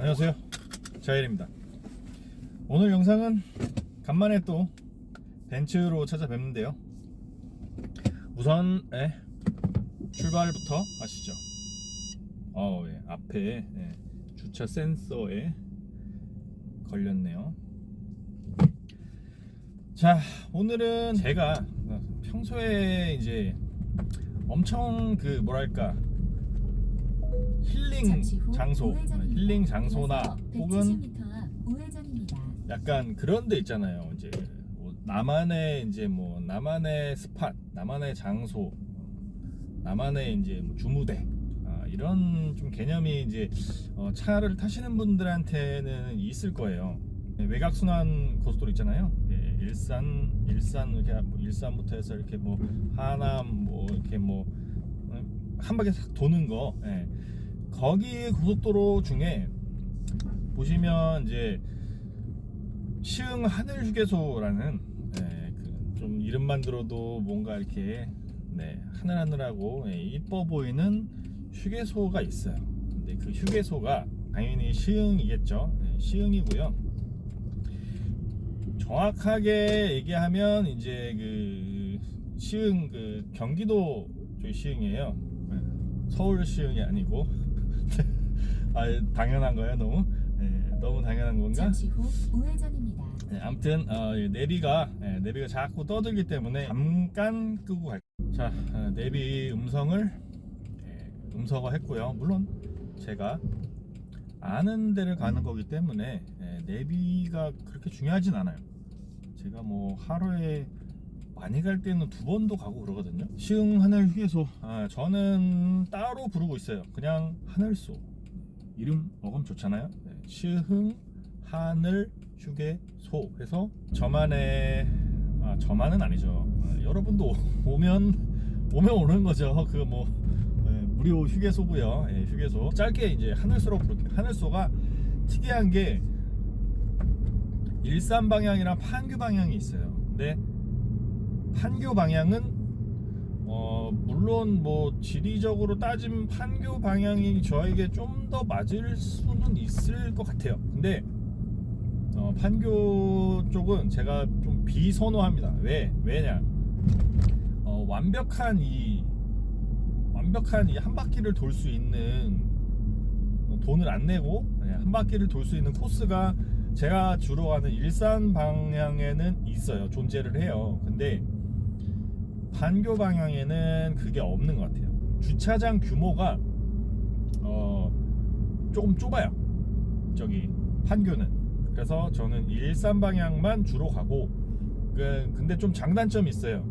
안녕하세요. 자일입니다. 오늘 영상은 간만에 또 벤츠로 찾아뵙는데요. 우선 예, 출발부터 하시죠? 어, 예, 앞에 예, 주차 센서에 걸렸네요. 자 오늘은 제가 평소에 이제 엄청 그 뭐랄까 힐링 장소. 힐링 장소나 혹은 170m 앞 우회전입니다. 약간 그런 데 있잖아요. 이제 뭐 나만의 이제 뭐 나만의 스팟, 나만의 장소, 나만의 이제 뭐 주무대 아, 이런 좀 개념이 이제 어, 차를 타시는 분들한테는 있을 거예요. 네, 외곽 순환 고속도로 있잖아요. 예, 일산, 일산 이렇게 뭐 일산부터 해서 이렇게 뭐 하남 뭐 이렇게 뭐 한 바퀴 싹 도는 거. 예. 거기 고속도로 중에 보시면 이제 시흥 하늘 휴게소라는 예, 그좀 이름만 들어도 뭔가 이렇게 네, 하늘하늘하고 예, 이뻐 보이는 휴게소가 있어요. 근데 그 휴게소가 당연히 시흥이겠죠. 예, 시흥이고요. 정확하게 얘기하면 이제 그 시흥 그 경기도 쪽 시흥이에요. 예, 서울 시흥이 아니고 아 당연한 거예요 너무 예, 너무 당연한 건가? 잠시 후 우회전입니다. 네, 아무튼 어, 이 내비가 예, 내비가 자꾸 떠들기 때문에 잠깐 끄고 갈. 자 어, 내비 음성을 예, 음성화 했고요. 물론 제가 아는 데를 가는 거기 때문에 예, 내비가 그렇게 중요하진 않아요. 제가 뭐 하루에 많이 갈 때는 두 번도 가고 그러거든요. 시흥 하늘 휴게소. 아, 저는 따로 부르고 있어요. 그냥 하늘소. 이름 어감 좋잖아요. 네, 시흥 하늘 휴게소 해서 저만의 아 저만은 아니죠. 아, 여러분도 오- 오면 오면 오는 거죠. 그뭐 무료 휴게소고요. 예, 휴게소. 짧게 이제 하늘소로 부를게요. 하늘소가 특이한 게 일산 방향이랑 판교 방향이 있어요. 근데 판교 방향은 어 물론 뭐 지리적으로 따지면 판교 방향이 저에게 좀 더 맞을 수는 있을 것 같아요. 근데 어, 판교 쪽은 제가 좀 비선호합니다. 왜? 왜냐? 어, 완벽한 이 완벽한 이 한 바퀴를 돌 수 있는 어, 돈을 안 내고 네, 한 바퀴를 돌 수 있는 코스가 제가 주로 가는 일산 방향에는 있어요. 존재를 해요. 근데 판교 방향에는 그게 없는 것 같아요. 주차장 규모가 어 조금 좁아요. 저기 판교는. 그래서 저는 일산 방향만 주로 가고 그 근데 좀 장단점이 있어요.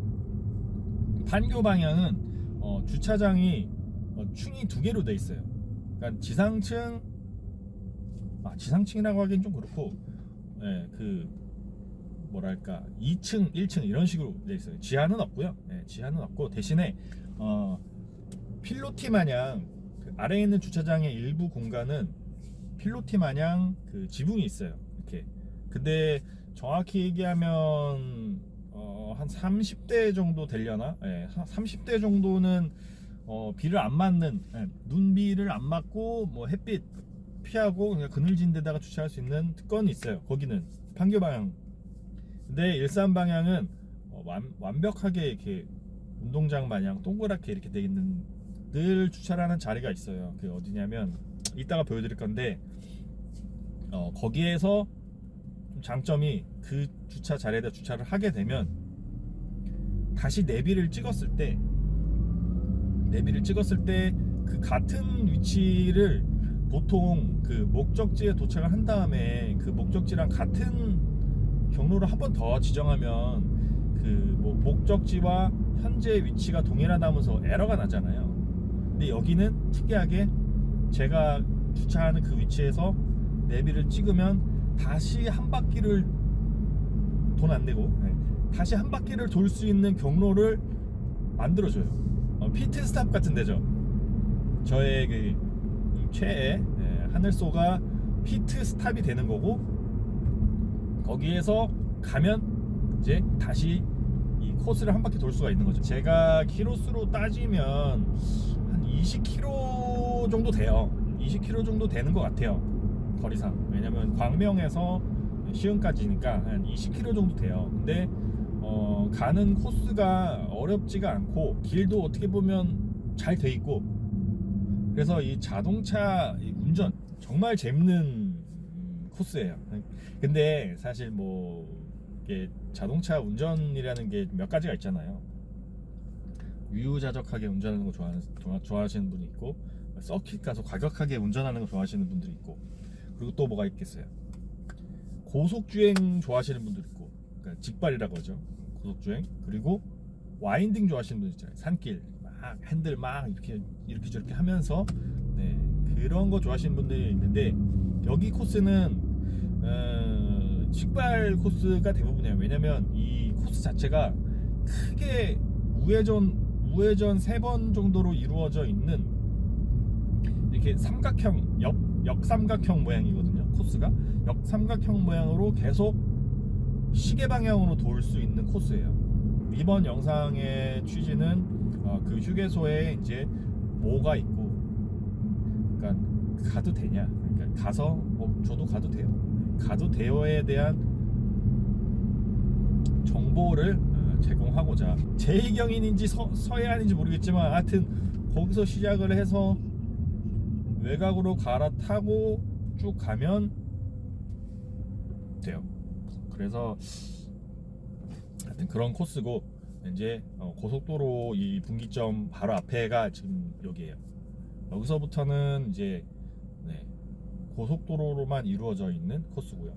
판교 방향은 어, 주차장이 어, 층이 두 개로 돼 있어요. 그러니까 지상층 아 지상층이라고 하기엔 좀 그렇고 예, 그 뭐랄까 2층, 1층 이런 식으로 돼 있어요. 지하는 없고요. 예, 지하는 없고 대신에 어, 필로티 마냥 그 아래에 있는 주차장의 일부 공간은 필로티 마냥 그 지붕이 있어요. 이렇게. 근데 정확히 얘기하면 어, 한 30대 정도 되려나? 예, 한 30대 정도는 어, 비를 안 맞는 예, 눈비를 안 맞고 뭐 햇빛 피하고 그냥 그늘진 데다가 주차할 수 있는 특권이 있어요. 거기는 판교 방향. 근데 일산 방향은 어, 완, 완벽하게 이렇게 운동장 마냥 동그랗게 이렇게 돼 있는 늘 주차를 하는 자리가 있어요. 그 어디냐면 이따가 보여드릴 건데 어, 거기에서 좀 장점이 그 주차 자리에다 주차를 하게 되면 다시 내비를 찍었을 때 내비를 찍었을 때 그 같은 위치를 보통 그 목적지에 도착을 한 다음에 그 목적지랑 같은 경로를 한 번 더 지정하면 그 뭐 목적지와 현재 위치가 동일하다면서 에러가 나잖아요. 근데 여기는 특이하게 제가 주차하는 그 위치에서 내비를 찍으면 다시 한 바퀴를 돈 안 내고 네, 다시 한 바퀴를 돌 수 있는 경로를 만들어줘요. 어, 피트 스탑 같은 데죠. 저의 그 최애 예, 하늘소가 피트 스탑이 되는 거고 거기에서 가면 이제 다시 이 코스를 한 바퀴 돌 수가 있는 거죠. 제가 키로수로 따지면 한 20km 정도 돼요. 20km 정도 되는 것 같아요. 거리상 왜냐면 광명에서 시흥까지니까 한 20km 정도 돼요 근데 어, 가는 코스가 어렵지가 않고 길도 어떻게 보면 잘 돼 있고 그래서 이 자동차 이 운전 정말 재밌는 코스예요. 근데 사실 뭐 이게 자동차 운전이라는 게 몇 가지가 있잖아요. 유유자적하게 운전하는 거 좋아하는, 좋아- 좋아하시는 분이 있고 서킷 가서 과격하게 운전하는 거 좋아하시는 분들이 있고 그리고 또 뭐가 있겠어요? 고속주행 좋아하시는 분들 있고 그러니까 직발이라고 하죠. 고속주행. 그리고 와인딩 좋아하시는 분들 있잖아요. 산길 막 핸들 막 이렇게 이렇게 저렇게 하면서 네 그런 거 좋아하시는 분들이 있는데 여기 코스는 어, 직발 코스가 대부분이에요. 왜냐면 이 코스 자체가 크게 우회전 우회전 세 번 정도로 이루어져 있는 이렇게 삼각형 역 역삼각형 모양이거든요 코스가. 역삼각형 모양으로 계속 시계 방향으로 돌 수 있는 코스예요. 이번 영상의 취지는 어, 그 휴게소에 이제 뭐가 있고 그러니까 가도 되냐. 그러니까 가서 어, 저도 가도 돼요 가도 돼요에 대한 정보를 어, 제공하고자 제2경인인지 서, 서해안인지 모르겠지만 하여튼 거기서 시작을 해서 외곽으로 갈아타고 쭉 가면 돼요. 그래서 하여튼 그런 코스고 이제 어, 고속도로 이 분기점 바로 앞에가 지금 여기에요. 여기서부터는 이제 네, 고속도로로만 이루어져 있는 코스고요.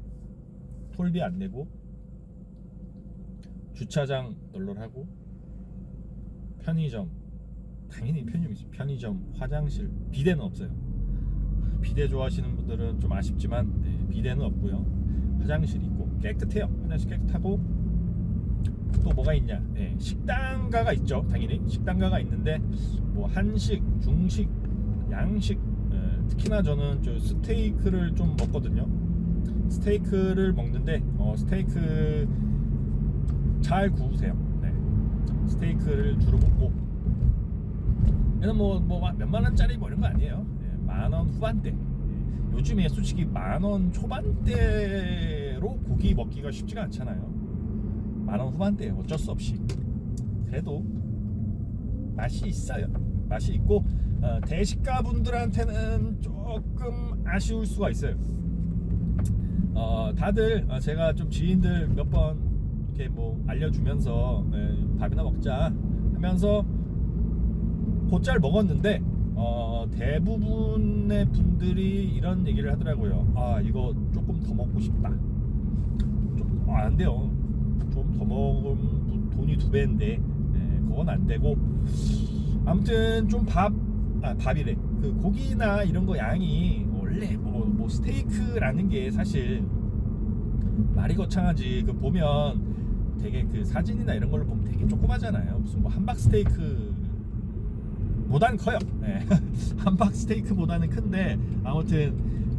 톨비 안 내고 주차장 널널하고 편의점 당연히 편의점이지. 편의점 화장실 비대는 없어요. 비대 좋아하시는 분들은 좀 아쉽지만 네, 비대는 없고요. 화장실 있고 깨끗해요. 화장실 깨끗하고 또 뭐가 있냐? 네, 식당가가 있죠 당연히. 식당가가 있는데 뭐 한식 중식 양식 예, 특히나 저는 저 스테이크를 좀 먹거든요 스테이크를 먹는데 어, 스테이크 잘 구우세요. 네. 스테이크를 주로 먹고 얘는 뭐, 뭐 몇만 원짜리 뭐 이런 거 아니에요. 네, 만원 후반대. 네. 요즘에 솔직히 만 원 초반대로 고기 먹기가 쉽지가 않잖아요. 만 원 후반대 어쩔 수 없이. 그래도 맛이 있어요. 맛이 있고 어, 대식가 분들한테는 조금 아쉬울 수가 있어요. 어, 다들 어, 제가 좀 지인들 몇 번 이렇게 뭐 알려주면서 예, 밥이나 먹자 하면서 곧잘 먹었는데 어, 대부분의 분들이 이런 얘기를 하더라고요. 아 이거 조금 더 먹고 싶다. 좀, 아, 안 돼요. 좀 더 먹으면 돈이 두 배인데 예, 그건 안 되고 아무튼 좀 밥 아, 밥이래. 그 고기나 이런 거 양이 원래 뭐, 뭐 스테이크라는 게 사실 말이 거창하지. 그 보면 되게 그 사진이나 이런 걸로 보면 되게 조그마잖아요. 무슨 뭐 함박 스테이크 보단 커요. 네. 함박 스테이크보다는 큰데 아무튼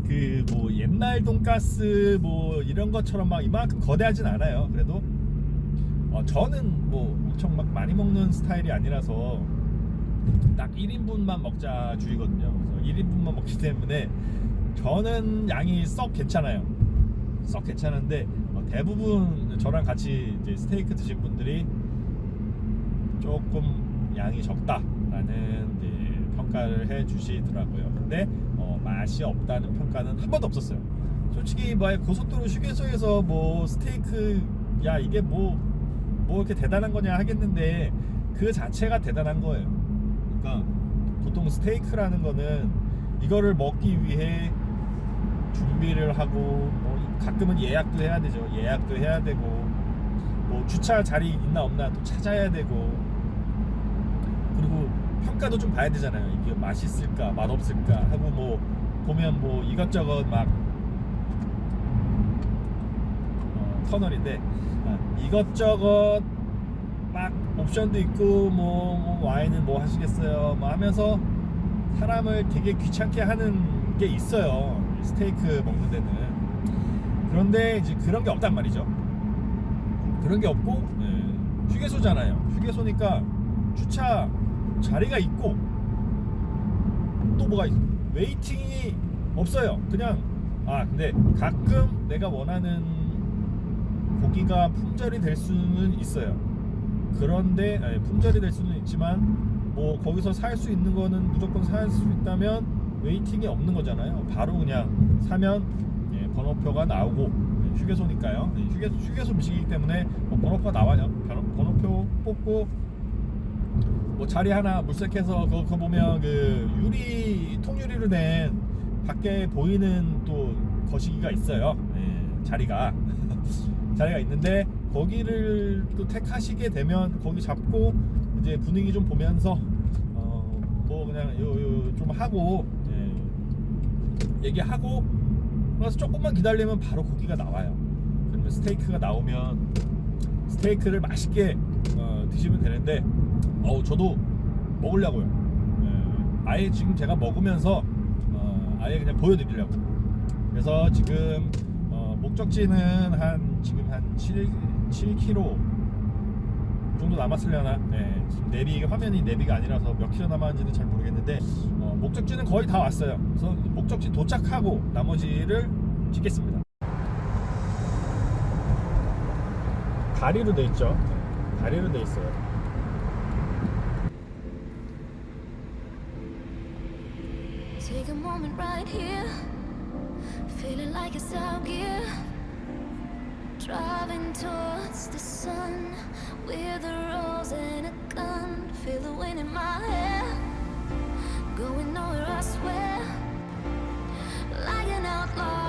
그 뭐 옛날 돈가스 뭐 이런 것처럼 막 이만큼 거대하진 않아요. 그래도 어, 저는 뭐 엄청 막 많이 먹는 스타일이 아니라서 딱 1인분만 먹자 주의거든요. 그래서 1인분만 먹기 때문에 저는 양이 썩 괜찮아요. 썩 괜찮은데 어, 대부분 저랑 같이 스테이크 드신 분들이 조금 양이 적다라는 평가를 해 주시더라고요. 근데 어, 맛이 없다는 평가는 한 번도 없었어요. 솔직히 뭐 고속도로 휴게소에서 뭐 스테이크 야 이게 뭐뭐 이렇게 대단한 거냐 하겠는데 그 자체가 대단한 거예요. 그러니까 보통 스테이크라는 거는 이거를 먹기 위해 준비를 하고 뭐 가끔은 예약도 해야 되죠. 예약도 해야 되고 뭐 주차 자리 있나 없나 또 찾아야 되고 그리고 평가도 좀 봐야 되잖아요. 이게 맛있을까 맛없을까 하고 뭐 보면 뭐 이것저것 막 어, 터널인데 아, 이것저것 막 옵션도 있고 뭐, 뭐 와인은 뭐 하시겠어요? 뭐 하면서 사람을 되게 귀찮게 하는 게 있어요. 스테이크 먹는 데는. 그런데 이제 그런 게 없단 말이죠. 그런 게 없고 예, 휴게소잖아요. 휴게소니까 주차 자리가 있고 또 뭐가 있 웨이팅이 없어요. 그냥 아 근데 가끔 내가 원하는 고기가 품절이 될 수는 있어요. 그런데 아니, 품절이 될 수는 있지만 뭐 거기서 살 수 있는 거는 무조건 살 수 있다면 웨이팅이 없는 거잖아요. 바로 그냥 사면 예, 번호표가 나오고 예, 휴게소니까요. 예, 휴게, 휴게소 음식이기 때문에 뭐 번호표가 나와요. 번호- 번호표 뽑고 뭐 자리 하나 물색해서 그거, 그거 보면 그 유리 통유리로 된 밖에 보이는 또 거시기가 있어요. 예, 자리가 자리가 있는데 거기를 또 택하시게 되면 거기 잡고 이제 분위기 좀 보면서 어뭐 그냥 요, 요, 좀 하고 예, 얘기하고 그래서 조금만 기다리면 바로 고기가 나와요. 그러면 스테이크가 나오면 스테이크를 맛있게 어, 드시면 되는데 어우 저도 먹으려고요. 예, 아예 지금 제가 먹으면서 어, 아예 그냥 보여드리려고. 그래서 지금 어, 목적지는 한 지금 한 7, 7km 정도 남았으려나. 네, 지금 내비 화면이 내비가 아니라서 몇 킬로 남았는지는 잘 모르겠는데 어, 목적지는 거의 다 왔어요. 그래서 목적지 도착하고 나머지를 찍겠습니다. 다리로 돼 있죠. 다리로 돼 있어요. Take right here, feeling like it's out gear. Driving towards the sun with a rose and a gun. Feel the wind in my hair, going nowhere, I swear. Like an outlaw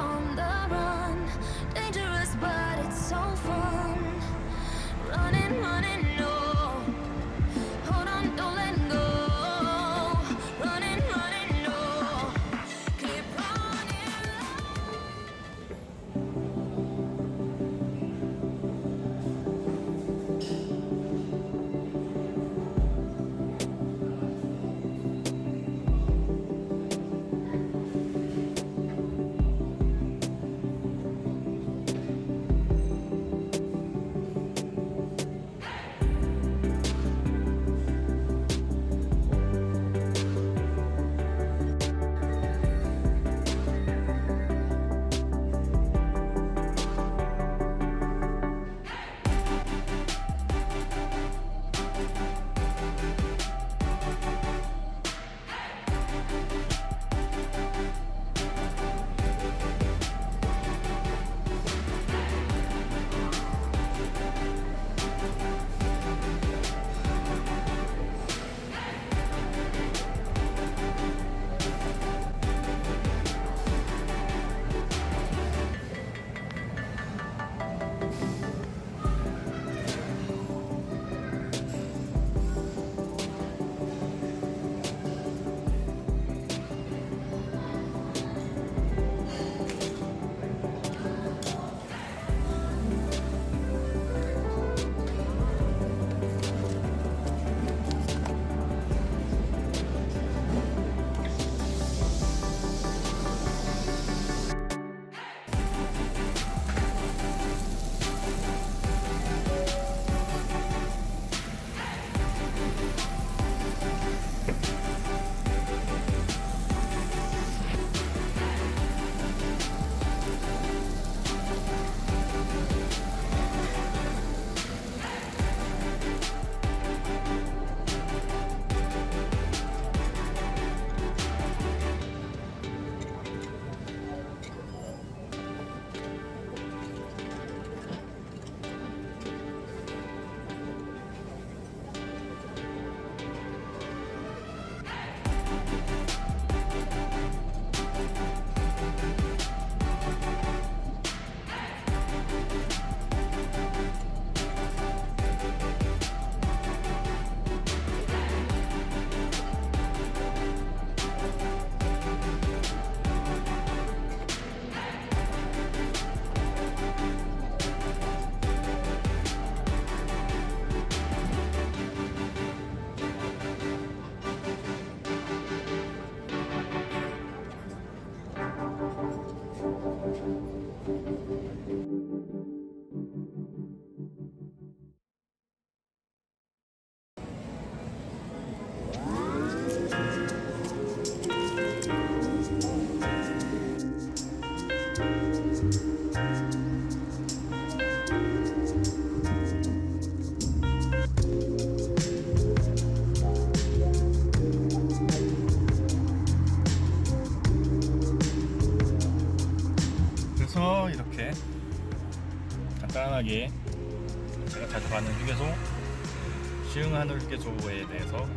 휴게소에 대해서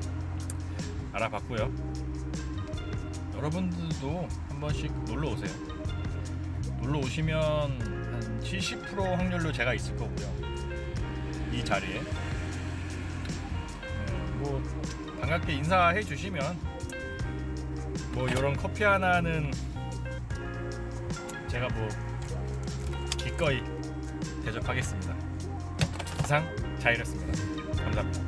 알아봤고요. 여러분들도 한 번씩 놀러 오세요. 놀러 오시면 한 70% 확률로 제가 있을 거고요. 이 자리에 어, 뭐 반갑게 인사해 주시면 뭐 이런 커피 하나는 제가 뭐 기꺼이 대접하겠습니다. 이상 자이랬습니다. 감사합니다.